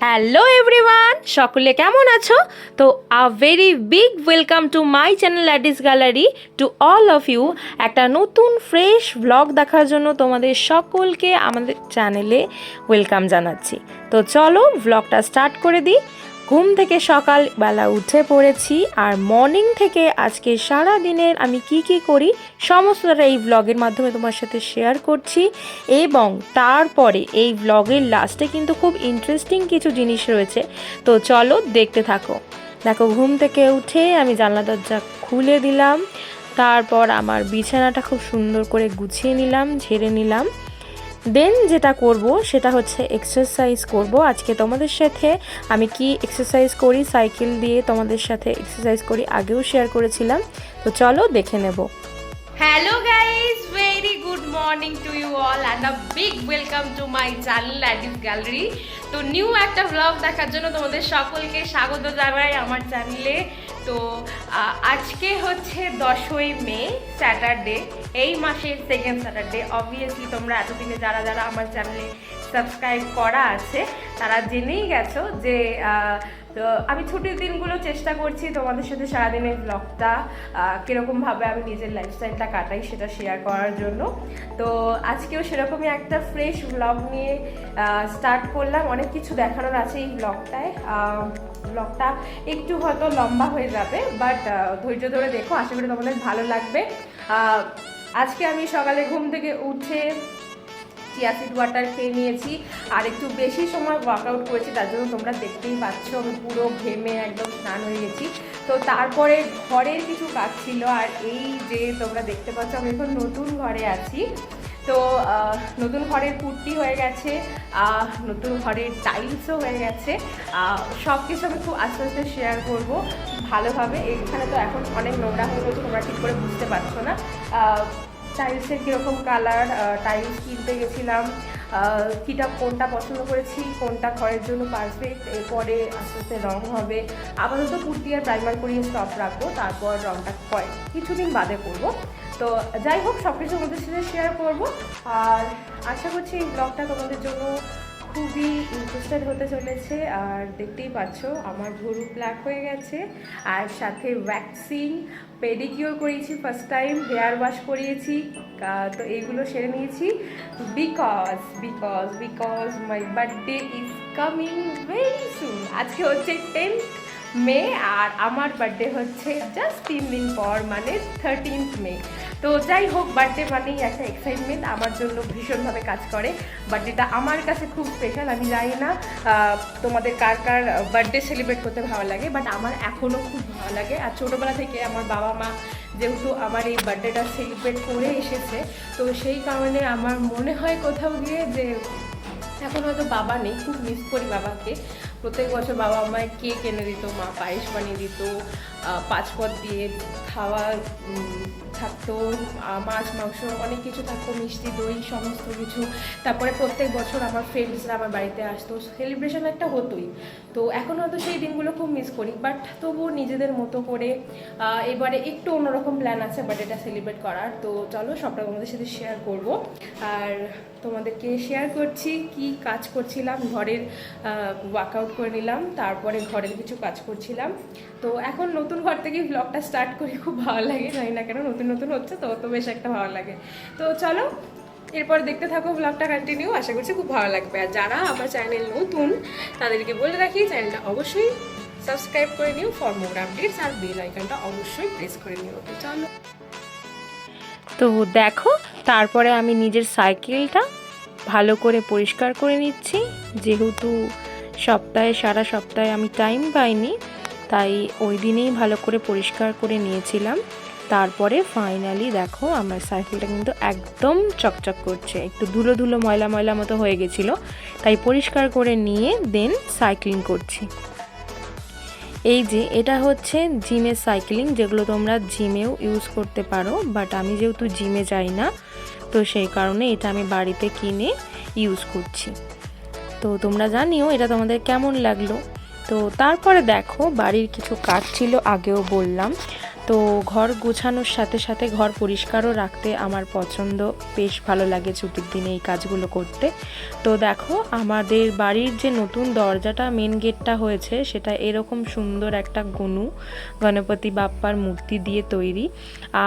Hello everyone সকলে কেমন আছো? তো a very big welcome to my channel Addy's gallery to all of you একটা নতুন ফ্রেশ ব্লগ দেখার জন্য তোমাদের সকলকে আমাদের চ্যানেলে ওয়েলকাম জানাচ্ছি। তো, চলো ব্লগটা স্টার্ট করে দিই। ঘুম থেকে সকালবেলা উঠে পড়েছি আর মর্নিং থেকে আজকে সারা দিনের আমি কি কি করি সমস্তটা এই ব্লগের মাধ্যমে তোমার সাথে শেয়ার করছি এবং তারপরে এই ব্লগের লাস্টে কিন্তু খুব ইন্টারেস্টিং কিছু জিনিস রয়েছে। তো চলো দেখতে থাকো। দেখো, ঘুম থেকে উঠে আমি জানলা দরজা খুলে দিলাম, তারপর আমার বিছানাটা খুব সুন্দর করে গুছিয়ে নিলাম, ঝেড়ে নিলাম। দেন যেটা করব, সেটা হচ্ছে এক্সারসাইজ করব। আজকে তোমাদের সাথে আমি কি এক্সারসাইজ করি সাইকেল দিয়ে তোমাদের সাথে এক্সারসাইজ করি, আগেও শেয়ার করেছিলাম। তো চলো দেখে নেব। Hello guys very good morning to you all and a big welcome to my channel Addy's gallery তো নিউ একটা ব্লগ দেখার জন্য তোমাদের সকলকে স্বাগত জানাই আমার চ্যানেলে তো আজকে হচ্ছে দশই মে, স্যাটারডে। এই মাসের সেকেন্ড স্যাটারডে অবভিয়াসলি তোমরা এতদিনে যারা যারা আমার চ্যানেলে সাবস্ক্রাইব করা আছে, তারা জেনেই গেছো যে তো আমি ছুটির দিনগুলো চেষ্টা করছি তোমাদের সাথে সারাদিনের ব্লগটা কীরকমভাবে আমি নিজের লাইফস্টাইলটা কাটাই সেটা শেয়ার করার জন্য। তো আজকেও সেরকমই একটা ফ্রেশ ব্লগ নিয়ে স্টার্ট করলাম। অনেক কিছু দেখানোর আছে এই ব্লগটায় ব্লগটা একটু হয়তো লম্বা হয়ে যাবে বাট ধৈর্য ধরে দেখো। আশা করি তোমাদের ভালো লাগবে। আজকে আমি সকালে ঘুম থেকে উঠে চিয়াসিড ওয়াটার খেয়ে নিয়েছি। আর একটু বেশি সময় ওয়ার্কআউট করেছি, তার জন্য তোমরা দেখতেই পাচ্ছ, আমি পুরো ঘেমে একদম স্নান হয়ে গেছি। তো তারপরে ঘরের কিছু কাজ ছিল, আর এই যে তোমরা দেখতে পাচ্ছ, আমি এখন নতুন ঘরে আছি। তো নতুন ঘরের কুর্তি হয়ে গেছে নতুন ঘরের টাইলসও হয়ে গেছে। সব কিছু আমি খুব আস্তে আস্তে শেয়ার করব ভালোভাবে। এখানে তো এখন অনেক নোংরা হয়ে গেছে, তোমরা ঠিক করে বুঝতে পারছ না। টাইলসের কীরকম কালার টাইলস কিনতে গেছিলাম কীটা কোনটা পছন্দ করেছি, কোনটা ঘরের জন্য পারফেক্ট এরপরে আস্তে আস্তে রং হবে। আপাতত কুর্তি আর প্রাইমার করিয়ে স্টপ রাখব, তারপর রংটা কয় কিছুদিন বাদে করব তো যাই হোক সব কিছু আমাদের সাথে শেয়ার করব। আর আশা করছি এই ব্লগটা তোমাদের জন্য খুবই ইন্টারেস্টেড হতে চলেছে, আর দেখতেই পাচ্ছ আমার ভুরু ব্ল্যাক হয়ে গেছে, আর সাথে ভ্যাকসিন পেডিকিওর করিয়েছি ফার্স্ট টাইম হেয়ার ওয়াশ করিয়েছি তো এইগুলো সেরে নিয়েছি because because because my birthday is coming very soon আজকে হচ্ছে টেন্থ মে আর আমার বার্থডে হচ্ছে জাস্ট তিন দিন পর মানে থার্টিনথ মে। তো যাই হোক বার্থডে মানেই একটা এক্সাইটমেন্ট আমার জন্য ভীষণভাবে কাজ করে। বার্থডেটা আমার কাছে খুব স্পেশাল আমি জানি না তোমাদের কার কার বার্থডে সেলিব্রেট করতে ভালো লাগে বাট আমার এখনও খুব ভালো লাগে। আর ছোটোবেলা থেকে আমার বাবা মা যেহেতু আমার এই বার্থডেটা সেলিব্রেট করে এসেছে, তো সেই কারণে আমার মনে হয় কোথাও গিয়ে যে এখন হয়তো বাবা নেই, খুব মিস করি বাবাকে। প্রত্যেক বছর বাবা আমায় কেক এনে দিত মা পায়েস বানিয়ে দিত। পাঁচ পদ দিয়ে খাওয়া থাকতো মাছ, মাংস, অনেক কিছু থাকতো, মিষ্টি, দই, সমস্ত কিছু। তারপরে প্রত্যেক বছর আমার ফ্রেন্ডসরা আমার বাড়িতে আসতো। সেলিব্রেশন একটা হতোই। তো এখন হয়তো সেই দিনগুলো খুব মিস করি বাট তবুও নিজেদের মতো করে এবারে একটু অন্যরকম প্ল্যান আছে বাট এটা সেলিব্রেট করার। তো চলো, সবটা তোমাদের সাথে শেয়ার করব। আর তোমাদেরকে শেয়ার করছি কি কাজ করছিলাম। ঘরের ওয়ার্কআউট করে নিলাম, তারপরে ঘরের কিছু কাজ করছিলাম। তো এখন নতুন ঘর থেকে ব্লগটা স্টার্ট করি, খুব ভালো লাগে। জানি না কেন, নতুন নতুন হচ্ছে তো তো বেশ একটা ভালো লাগে। তো চলো, এরপর দেখতে থাকো ব্লগটা কন্টিনিউ আশা করছি খুব ভালো লাগবে। আর যারা আমার চ্যানেল নতুন, তাদেরকে বলে রাখি চ্যানেলটা অবশ্যই সাবস্ক্রাইব করে নিও ফর মোর আপডেটস আর বেল আইকনটা অবশ্যই প্রেস করে নিও। তো চলো। তো দেখো, তারপরে আমি নিজের সাইকেলটা ভালো করে পরিষ্কার করে নিচ্ছি। যেহেতু সপ্তাহে, সারা সপ্তাহে আমি টাইম পাইনি তাই ওই দিনেই ভালো করে পরিষ্কার করে নিয়েছিলাম। তারপরে ফাইনালি দেখো আমার সাইকেলটা কিন্তু একদম চকচক করছে। একটু ধুলো ধুলো ময়লা ময়লা মতো হয়ে গেছিল। তাই পরিষ্কার করে নিয়ে দেন সাইক্লিং করছি। এই যে এটা হচ্ছে জিমের সাইক্লিং যেগুলো তোমরা জিমেও ইউজ করতে পারো। বাট আমি যেহেতু জিমে যাই না, তো সেই কারণে এটা আমি বাড়িতে কিনে ইউজ করছি। তো তোমরা জানিও এটা তোমাদের কেমন লাগল? তো তারপরে দেখো বাড়ির কিছু কাজ ছিল আগেও বললাম। তো ঘর গোছানোর সাথে সাথে ঘর পরিষ্কারও রাখতে আমার পছন্দ। বেশ ভালো লাগে ছুটির দিনে এই কাজগুলো করতে। তো দেখো, আমাদের বাড়ির যে নতুন দরজাটা মেন গেটটা হয়েছে, সেটা এরকম সুন্দর একটা গনু, গণপতি বাপ্পার মূর্তি দিয়ে তৈরি।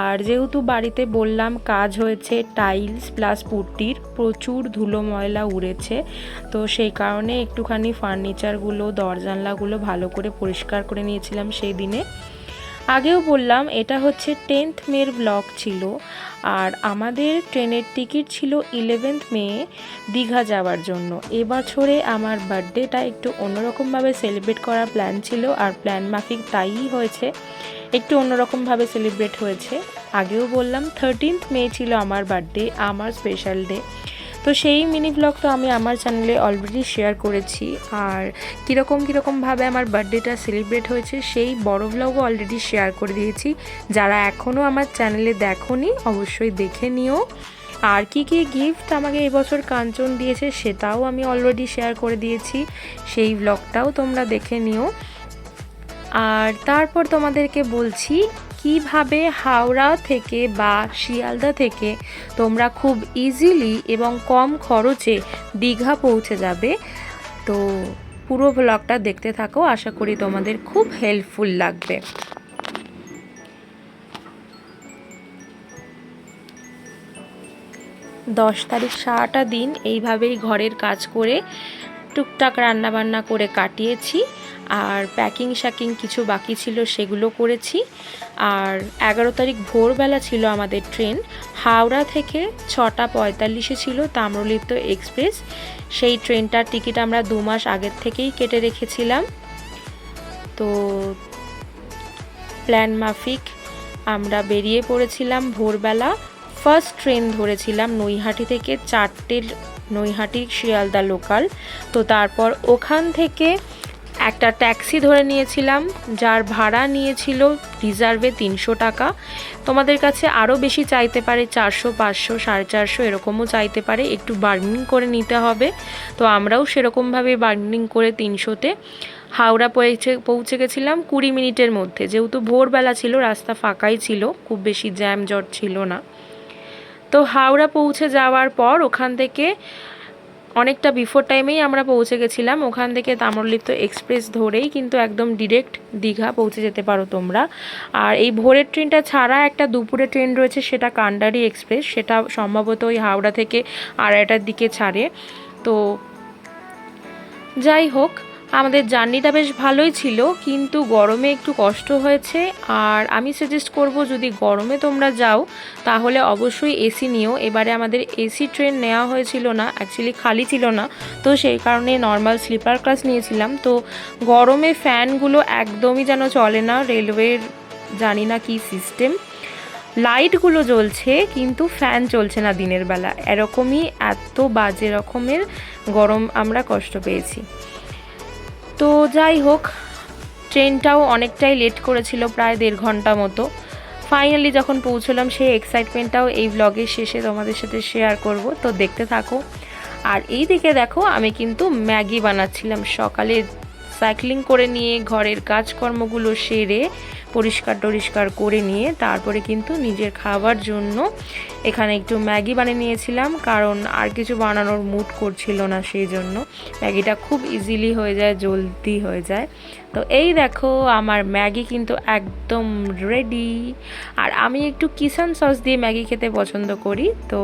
আর যেহেতু বাড়িতে বললাম কাজ হয়েছে টাইলস প্লাস পুট্টির, প্রচুর ধুলো ময়লা উড়েছে। তো সেই কারণে একটুখানি ফার্নিচারগুলো দরজানলাগুলো ভালো করে পরিষ্কার করে নিয়েছিলাম সেই দিনে। আগেও বললাম, এটা হচ্ছে টেন্থ মের ব্লগ ছিল, আর আমাদের ট্রেনের টিকিট ছিল ইলেভেন্থ মে দীঘা যাওয়ার জন্য। এবছরে আমার বার্থডেটা একটু অন্যরকমভাবে সেলিব্রেট করার প্ল্যান ছিল, আর প্ল্যান মাফিক তাই হয়েছে, একটু অন্যরকমভাবে সেলিব্রেট হয়েছে। আগেও বললাম থার্টিনথ মে ছিল আমার বার্থডে, আমার স্পেশাল ডে তো সেই মিনি ব্লগ তো আমি আমার চ্যানেলে অলরেডি শেয়ার করেছি। আর কীরকম কীরকমভাবে আমার বার্থডেটা সেলিব্রেট হয়েছে, সেই বড় ব্লগও অলরেডি শেয়ার করে দিয়েছি। যারা এখনও আমার চ্যানেলে দেখোনি, অবশ্যই দেখে নিও। আর কি কি গিফট আমাকে এবছর কাঞ্চন দিয়েছে, সেটাও আমি অলরেডি শেয়ার করে দিয়েছি। সেই ব্লগটাও তোমরা দেখে নিও। আর তারপর তোমাদেরকে বলছি কীভাবে হাওড়া থেকে বা শিয়ালদা থেকে তোমরা খুব ইজিলি এবং কম খরচে দীঘা পৌঁছে যাবে? তো পুরো ব্লগটা দেখতে থাকো, আশা করি তোমাদের খুব হেল্পফুল লাগবে। দশ তারিখ সারাটা দিন এইভাবেই ঘরের কাজ করে টুকটাক রান্নাবান্না করে কাটিয়েছি আর প্যাকিং শ্যাকিং কিছু বাকি ছিল সেগুলো করেছি। আর এগারো তারিখ ভোরবেলা ছিল আমাদের ট্রেন। হাওড়া থেকে ছটা পঁয়তাল্লিশে ছিল তাম্রলিপ্ত এক্সপ্রেস। সেই ট্রেনটার টিকিট আমরা দু মাস আগের থেকেই কেটে রেখেছিলাম। তো প্ল্যান মাফিক, আমরা বেরিয়ে পড়েছিলাম ভোরবেলা। ফার্স্ট ট্রেন ধরেছিলাম নৈহাটি থেকে চারটের নৈহাটি শিয়ালদা লোকাল তো তারপর ওখান থেকে একটা ট্যাক্সি ধরে নিয়েছিলাম, যার ভাড়া নিয়েছিল রিজার্ভে তিনশো টাকা। তোমাদের কাছে আরও বেশি চাইতে পারে চারশো, পাঁচশো, সাড়ে চারশো, এরকমও চাইতে পারে, একটু বার্গেনিং করে নিতে হবে। তো আমরাও সেরকমভাবে বার্গেনিং করে তিনশোতে হাওড়া পৌঁছে পৌঁছে গেছিলাম কুড়ি মিনিটের মধ্যে। যেহেতু ভোরবেলা ছিল, রাস্তা ফাঁকাই ছিল, খুব বেশি জ্যাম জট ছিল না। তো হাওড়া পৌঁছে যাওয়ার পর ওখান থেকে অনেকটা বিফোর টাইমেই আমরা পৌঁছে গেছিলাম। ওখান থেকে তাম্রলিপ্ত এক্সপ্রেস ধরেই কিন্তু একদম ডিরেক্ট দীঘা পৌঁছে যেতে পারো তোমরা। আর এই ভোরের ট্রেনটা ছাড়া একটা দুপুরে ট্রেন রয়েছে, সেটা কান্ডারি এক্সপ্রেস সেটা সম্ভবত ওই হাওড়া থেকে আড়াইটার দিকে ছাড়ে। তো যাই হোক আমাদের জার্নিটা বেশ ভালোই ছিল, কিন্তু গরমে একটু কষ্ট হয়েছে। আর আমি সাজেস্ট করব যদি গরমে তোমরা যাও, তাহলে অবশ্যই এসি নিও। এবারে আমাদের এসি ট্রেন নেওয়া হয়েছিল না অ্যাকচুয়ালি খালি ছিল না। তো সেই কারণে নর্মাল স্লিপার ক্লাস নিয়েছিলাম। তো গরমে ফ্যানগুলো একদমই যেন চলে না রেলওয়ের জানি না কি সিস্টেম লাইটগুলো জ্বলছে, কিন্তু ফ্যান চলছে না দিনের বেলা। এরকমই এত বাজে রকমের গরম আমরা কষ্ট পেয়েছি। তো যাই হোক, ট্রেনটাও অনেকটাই লেট করেছিল, প্রায় দেড় ঘণ্টা মতো। ফাইনালি যখন পৌঁছলাম, সেই এক্সাইটমেন্টটাও এই ব্লগের শেষে তোমাদের সাথে শেয়ার করব। তো দেখতে থাকো। আর এই দিকে দেখো, আমি কিন্তু ম্যাগি বানাচ্ছিলাম। সকালে সাইক্লিং করে নিয়ে, ঘরের কাজকর্মগুলো সেরে পরিষ্কার টরিষ্কার করে নিয়ে, তারপরে কিন্তু নিজের খাবার জন্য এখানে একটু ম্যাগি বানিয়ে নিয়েছিলাম, কারণ আর কিছু বানানোর মুড করছিল না সেই জন্য। ম্যাগিটা খুব ইজিলি হয়ে যায়, জলদি হয়ে যায়। তো এই দেখো, আমার ম্যাগি কিন্তু একদম রেডি আর আমি একটু কিষান সস দিয়ে ম্যাগি খেতে পছন্দ করি, তো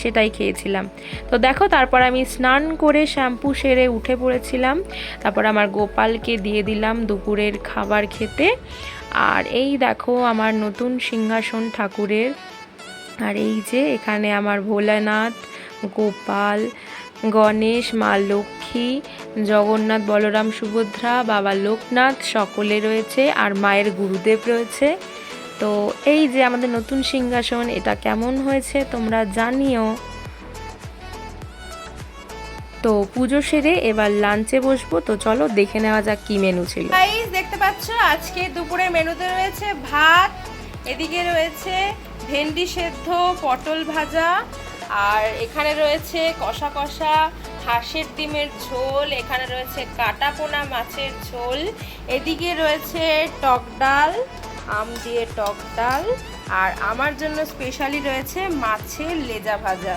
সেটাই খেয়েছিলাম। তো দেখো, তারপর আমি স্নান করে শ্যাম্পু সেরে উঠে পড়েছিলাম। তারপর আমার গোপালকে দিয়ে দিলাম দুপুরের খাবার খেতে। আর এই দেখো, আমার নতুন সিংহাসন ঠাকুরের আর এই যে এখানে আমার ভোলানাথ, গোপাল, গণেশ, মা লক্ষ্মী, জগন্নাথ, বলরাম, সুভদ্রা, বাবা লোকনাথ সকলে রয়েছে আর মায়ের গুরুদেব রয়েছে। তো এই যে আমাদের নতুন সিংহাসন, এটা কেমন হয়েছে তোমরা জানিও। তো পুজো সেরে এবার লাঞ্চে বসবো, তো চলো দেখে নেওয়া যাক কি মেনু ছিল। দেখতে পাচ্ছ, আজকে দুপুরের মেনুতে রয়েছে ভাত এদিকে রয়েছে ভেন্ডি সেদ্ধ, পটল ভাজা, আর এখানে রয়েছে কষা কষা হাঁসের ডিমের ঝোল, এখানে রয়েছে কাটা পোনা মাছের ঝোল, এদিকে রয়েছে টক ডাল, আম দিয়ে টক ডাল, আর আমার জন্য স্পেশালি রয়েছে মাছের লেজা ভাজা।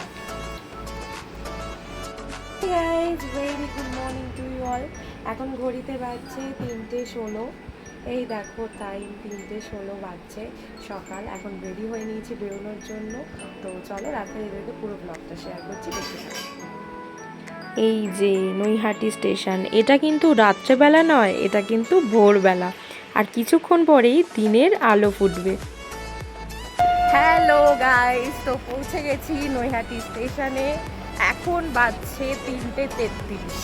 Very good morning to you all এখন ঘড়িতে বাজছে তিনটে ষোলো। এই দেখো টাইম তিনটে ষোলো বাজছে সকাল। এখন রেডি হয়ে নিয়েছি বেরোনোর জন্য। তো চলো রাতে এদেরকে পুরো ব্লগটা শেয়ার করছি দেখে থাকো। এই যে নৈহাটি স্টেশন এটা কিন্তু রাত্রেবেলা নয় এটা কিন্তু ভোরবেলা। আর কিছুক্ষণ পরেই দিনের আলো ফুটবে। হ্যালো গাইস তো পৌঁছে গেছি নৈহাটি স্টেশনে। এখন বাজছে তিনটে তেত্রিশ।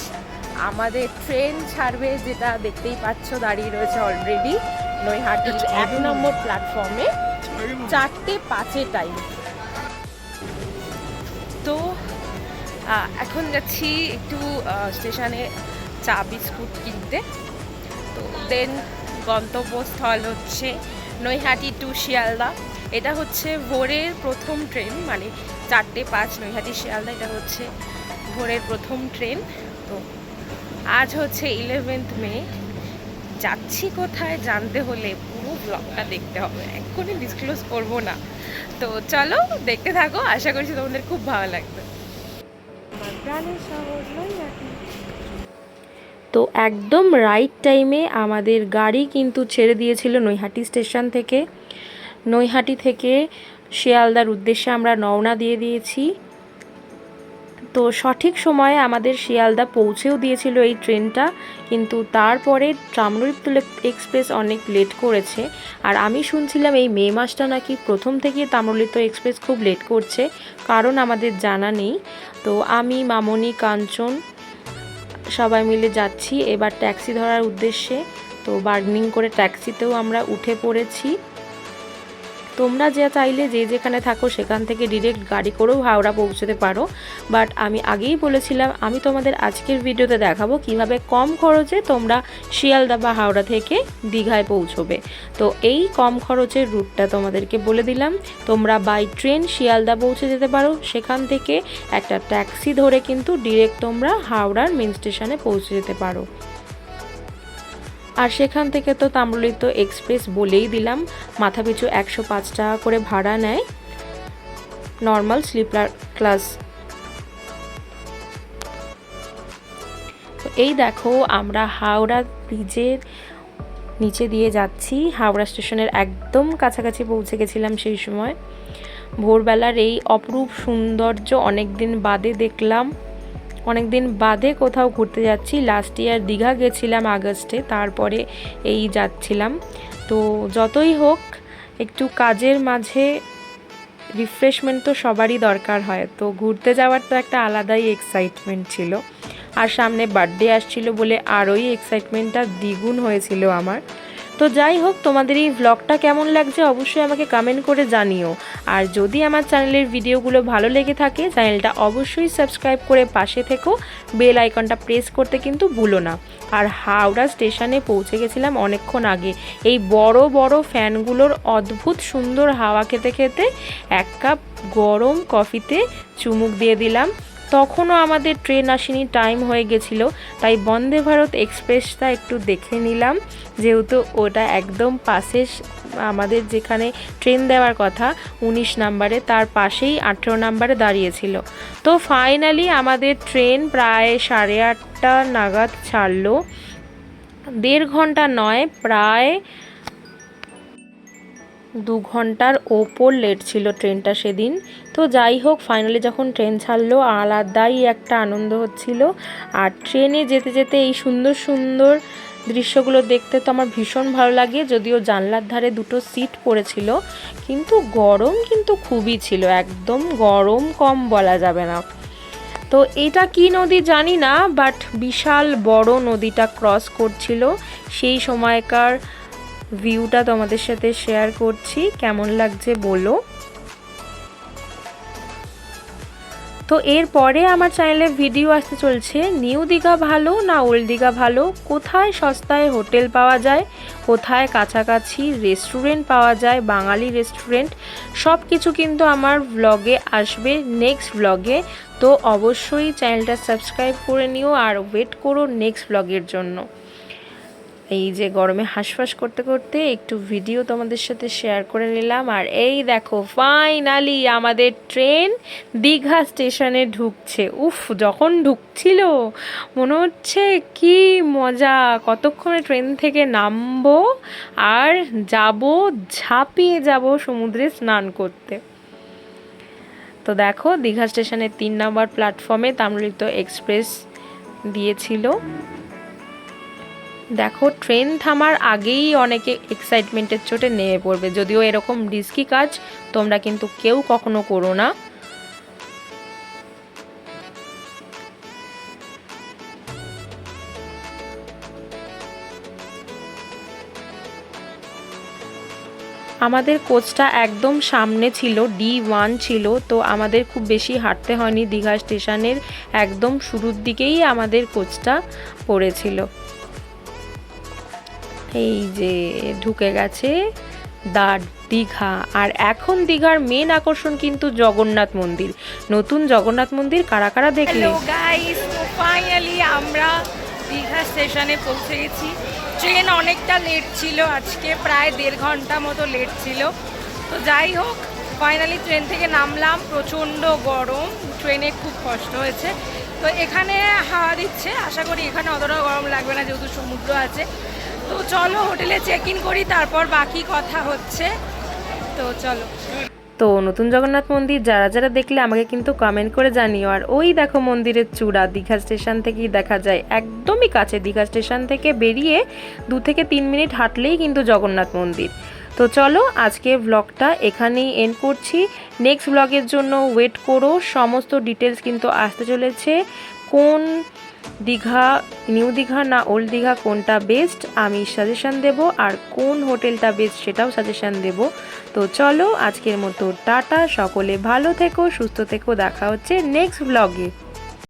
আমাদের ট্রেন ছাড়বে যেটা দেখতেই পাচ্ছ দাঁড়িয়ে রয়েছে অলরেডি নৈহাটির এক নম্বর প্ল্যাটফর্মে চারটে পাঁচে টাইম তো এখন যাচ্ছি একটু স্টেশনে চা বিস্কুট কিনতে। তো দেন গন্তব্যস্থল হচ্ছে নৈহাটি টু শিয়ালদা। এটা হচ্ছে ভোরের প্রথম ট্রেন মানে চারটে পাঁচ নৈহাটি শিয়ালদা এটা হচ্ছে ভোরের প্রথম ট্রেন। তো আজ হচ্ছে ইলেভেন্থ মে। যাচ্ছি কোথায় জানতে হলে পুরো ব্লগটা দেখতে হবে। এক্ষুনি ডিসক্লোজ করব না। তো চলো দেখতে থাকো, আশা করছি তোমাদের খুব ভালো লাগবে। তো একদম রাইট টাইমে আমাদের গাড়ি কিন্তু ছেড়ে দিয়েছিল নৈহাটি স্টেশন থেকে। নৈহাটি থেকে শিয়ালদার উদ্দেশ্যে আমরা নওনা দিয়ে দিয়েছি। তো সঠিক সময়ে আমাদের শিয়ালদা পৌঁছেও দিয়েছিল এই ট্রেনটা, কিন্তু তারপরে ট্রামরূপ এক্সপ্রেস অনেক লেট করেছে। আর আমি শুনছিলাম এই মে মাসটা নাকি প্রথম থেকে তাম্রলিপ্ত এক্সপ্রেস খুব লেট করছে, কারণ আমাদের জানা নেই। তো আমি, মামনি, কাঞ্চন সবাই মিলে যাচ্ছি। এবার ট্যাক্সি ধরার উদ্দেশ্যে, তো বার্গেনিং করে ট্যাক্সিতেও আমরা উঠে পড়েছি। তোমরা যা চাইলে যে যেখানে থাকো সেখান থেকে ডিরেক্ট গাড়ি করেও হাওড়া পৌঁছতে পারো। বাট আমি আগেই বলেছিলাম, আমি তোমাদের আজকের ভিডিওতে দেখাবো কীভাবে কম খরচে তোমরা শিয়ালদা বা হাওড়া থেকে দীঘায় পৌঁছবে। তো এই কম খরচের রুটটা তোমাদেরকে বলে দিলাম। তোমরা বাই ট্রেন শিয়ালদা পৌঁছে যেতে পারো। সেখান থেকে একটা ট্যাক্সি ধরে কিন্তু ডিরেক্ট তোমরা হাওড়ার মেন স্টেশনে পৌঁছে যেতে পারো। আর সেখান থেকে তো তাম্রলিপ্ত এক্সপ্রেস বলেই দিলাম, মাথাপিছু একশো পাঁচ টাকা করে ভাড়া নেয় নর্মাল স্লিপার ক্লাস। এই দেখো, আমরা হাওড়া ব্রিজের নিচে দিয়ে যাচ্ছি, হাওড়া স্টেশনের একদম কাছাকাছি পৌঁছে গেছিলাম সেই সময়। ভোরবেলার এই অপরূপ সৌন্দর্য অনেক দিন বাদে দেখলাম। অনেক দিন বাদে কোথাও ঘুরতে যাচ্ছি। লাস্ট ইয়ার দীঘা গেছিলাম আগস্টে, তারপরে এই যাচ্ছিলাম। তো যতই হোক, একটু কাজের মাঝে রিফ্রেশমেন্ট তো সবারই দরকার হয়। তো ঘুরতে যাওয়ার তো একটা আলাদাই এক্সাইটমেন্ট ছিল। আর সামনে বার্থডে আসছিল বলে আরোই এক্সাইটমেন্টটা দ্বিগুণ হয়েছিল আমার। তো যাই হোক, তোমাদের এই ভ্লগটা কেমন লাগছে অবশ্যই আমাকে কমেন্ট করে জানিও। আর যদি আমার চ্যানেলের ভিডিওগুলো ভালো লেগে থাকে চ্যানেলটা অবশ্যই সাবস্ক্রাইব করে পাশে থেকো। বেল আইকনটা প্রেস করতে কিন্তু ভুলো না। আর হাওড়া স্টেশনে পৌঁছে গেছিলাম অনেকক্ষণ আগে। এই বড় বড় ফ্যানগুলোর অদ্ভুত সুন্দর হাওয়া খেতে খেতে এক কাপ গরম কফিতে চুমুক দিয়ে দিলাম। তখনও আমাদের ট্রেন আসেনি টাইম হয়ে গেছিল। তাই বন্দে ভারত এক্সপ্রেসটা একটু দেখে নিলাম। যেহেতু ওটা একদম পাশে আমাদের যেখানে ট্রেন দেওয়ার কথা, উনিশ নাম্বারে তার পাশেই আঠেরো নাম্বারে দাঁড়িয়েছিল। তো ফাইনালি আমাদের ট্রেন প্রায় সাড়ে আটটা নাগাদ ছাড়লো। দেড় ঘণ্টা নয়, প্রায় দু ঘণ্টার ওপর লেট ছিল ট্রেনটা সেদিন। তো যাই হোক ফাইনালি যখন ট্রেন ছাড়লো, আলাদাই একটা আনন্দ হচ্ছিল। আর ট্রেনে যেতে যেতে এই সুন্দর সুন্দর দৃশ্যগুলো দেখতে তো আমার ভীষণ ভালো লাগে। যদিও জানলার ধারে দুটো সিট পড়েছিল, কিন্তু গরম কিন্তু খুবই ছিল, একদম গরম কম বলা যাবে না। তো এটা কি নদী জানি না বাট বিশাল বড় নদীটা ক্রস করছিল। সেই সময়কার ভিউটা তোমাদের সাথে শেয়ার করছি, কেমন লাগছে বলো। তো এরপরে আমার চ্যানেলে ভিডিও আসতে চলছে নিউ দীঘা ভালো না ওল্ড দীঘা ভালো? কোথায় সস্তায় হোটেল পাওয়া যায়? কোথায় কাছাকাছি রেস্টুরেন্ট পাওয়া যায়? বাঙালি রেস্টুরেন্ট সব কিছু কিন্তু আমার ব্লগে আসবে নেক্সট ব্লগে তো অবশ্যই চ্যানেলটা সাবস্ক্রাইব করে নিও আর ওয়েট করো নেক্সট ব্লগের জন্য। এই যে গরমে হাঁসফাঁস করতে করতে একটু ভিডিও তোমাদের সাথে শেয়ার করে নিলাম। আর এই দেখো ফাইনালি আমাদের ট্রেন দীঘা স্টেশনে ঢুকছে। উফ, যখন ঢুকছিল, মনে হচ্ছে কি মজা। কতক্ষণে ট্রেন থেকে নামবো আর যাব, ঝাঁপিয়ে যাব সমুদ্রে স্নান করতে। তো দেখো, দীঘা স্টেশনের তিন নম্বর প্ল্যাটফর্মে তাম্রলিপ্ত এক্সপ্রেস দিয়েছিল। দেখো, ট্রেন থামার আগেই অনেকে এক্সাইটমেন্টের চোটে নেমে পড়বে। যদিও এরকম রিস্কি কাজ তোমরা কিন্তু কেউ কখনো করো না। আমাদের কোচটা একদম সামনে ছিল ডি ওয়ান ছিল, তো আমাদের খুব বেশি হাঁটতে হয়নি। দীঘা স্টেশনের একদম শুরুর দিকেই আমাদের কোচটা পড়েছিল। এই যে ঢুকে গেছে দা দীঘা। আর এখন দীঘার মেন আকর্ষণ কিন্তু জগন্নাথ মন্দির। নতুন জগন্নাথ মন্দির কারা কারা দেখলে? ফাইনালি আমরা দীঘা স্টেশনে পৌঁছে গেছি। ট্রেন অনেকটা লেট ছিল। আজকে প্রায় দেড় ঘণ্টা মতো লেট ছিল। তো যাই হোক ফাইনালি ট্রেন থেকে নামলাম। প্রচণ্ড গরম। ট্রেনে খুব কষ্ট হয়েছে। তো এখানে হাওয়া দিচ্ছে। আশা করি এখানে অতটা গরম লাগবে না, যেহেতু সমুদ্র আছে। তো চলো হোটেলে চেক ইন করি, তারপর বাকি কথা হচ্ছে। তো চলো। তো নতুন জগন্নাথ মন্দির যারা যারা দেখলে আমাকে কিন্তু কমেন্ট করে জানিও। আর ওই দেখো মন্দিরের চূড়া, দীঘা স্টেশন থেকেই দেখা যায়। একদমই কাছে দীঘা স্টেশন থেকে বেরিয়ে দু থেকে তিন মিনিট হাঁটলেই কিন্তু জগন্নাথ মন্দির। তো চলো আজকে ব্লগটা এখানেই এন্ড করছি। নেক্সট ব্লগের জন্য ওয়েট করো। সমস্ত ডিটেলস কিন্তু আসতে চলেছে। কোন দীঘা, নিউ দীঘা না ওল্ড দীঘা কোনটা বেস্ট আমি সাজেশন দেব আর কোন হোটেলটা বেস্ট সেটাও সাজেশন দেব। তো চলো আজকের মতো টাটা, সকলে ভালো থেকো, সুস্থ থেকো, দেখা হচ্ছে নেক্সট ব্লগে